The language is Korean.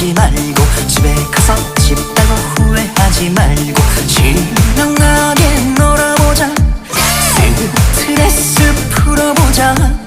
하지 말고 집에 가서 집다고 후회하지 말고 신명나게 놀아보자. 네, 스트레스 풀어보자.